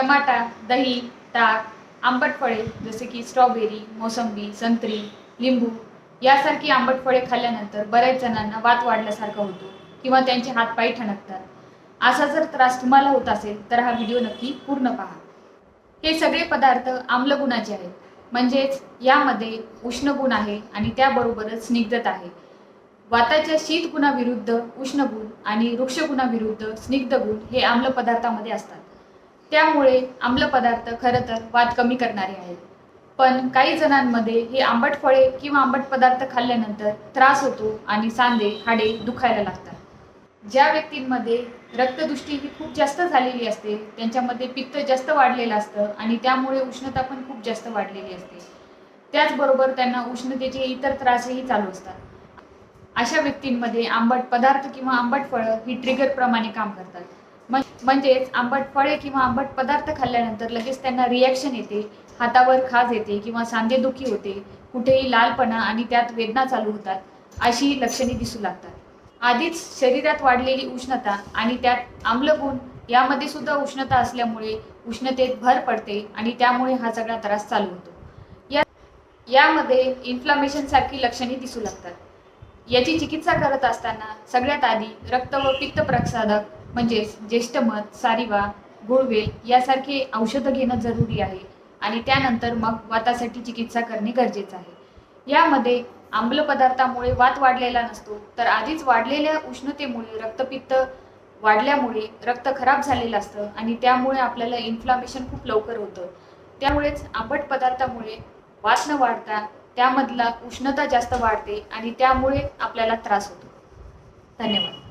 Tomato दही ताक आंबट फळे जसे की स्ट्रॉबेरी मोसंबी संत्री लिंबू यासारखी आंबट फळे खाल्ल्यानंतर बऱ्याच जणांना वात वाढल्यासारखा होतो किंवा त्यांचे हातपाय ठणकतात. असा जर त्रास तुम्हाला होत असेल तर हा व्हिडिओ नक्की पूर्ण पहा. हे सगळे पदार्थ आम्लगुणाचे आहेत. म्हणजेच यामध्ये उष्ण गुण आहे आणि त्याबरोबरच स्निग्धता आहे. वाताच्या शीत गुणाविरुद्ध उष्ण गुण आणि वृक्ष गुणाविरुद्ध स्निग्ध गुण हे आम्ल पदार्थामध्ये असतात. त्यामुळे आम्ल पदार्थ खरं तर वाद कमी करणारे आहेत. पण काही जणांमध्ये हे आंबट फळे किंवा आंबट पदार्थ खाल्ल्यानंतर त्रास होतो आणि सांधे हाडे दुखायला लागतात. ज्या व्यक्तींमध्ये रक्तदृष्टी ही खूप जास्त झालेली असते त्यांच्यामध्ये पित्त जास्त वाढलेलं असतं आणि त्यामुळे उष्णता पण खूप जास्त वाढलेली असते. त्याचबरोबर त्यांना उष्णतेचे इतर त्रासही चालू असतात. अशा व्यक्तींमध्ये आंबट पदार्थ किंवा आंबट फळं ही ट्रिगरप्रमाणे काम करतात. म्हणजेच आंबट फळे किंवा आंबट पदार्थ खाल्ल्यानंतर लगेच त्यांना रिॲक्शन येते हातावर खाज येते किंवा सांधेदुखी होते. कुठेही लालपणा आणि त्यात वेदना चालू होतात अशी लक्षणे दिसू लागतात. आधीच शरीरात वाढलेली उष्णता आणि त्यात आम्लगुण यामध्ये सुद्धा उष्णता असल्यामुळे उष्णतेत भर पडते आणि त्यामुळे हा सगळा त्रास चालू होतो. या यामध्ये इन्फ्लॉमेशन सारखी लक्षणे दिसू लागतात. याची चिकित्सा करत असताना सगळ्यात आधी रक्त व पित्त प्रसादक म्हणजेच ज्येष्ठमध सारिवा गुळवेल यासारखे औषधं घेणं जरुरी आहे. आणि त्यानंतर मग वातासाठी चिकित्सा करणे गरजेचं आहे. यामध्ये आम्ल पदार्थामुळे वात वाढलेला नसतो तर आधीच वाढलेल्या उष्णतेमुळे रक्तपित्त वाढल्यामुळे रक्त खराब झालेलं असतं आणि त्यामुळे आपल्याला इन्फ्लामेशन खूप लवकर होतं. त्यामुळेच आंबट पदार्थामुळे वास न वाढता त्यामधला उष्णता जास्त वाढते आणि त्यामुळे आपल्याला त्रास होतो. धन्यवाद.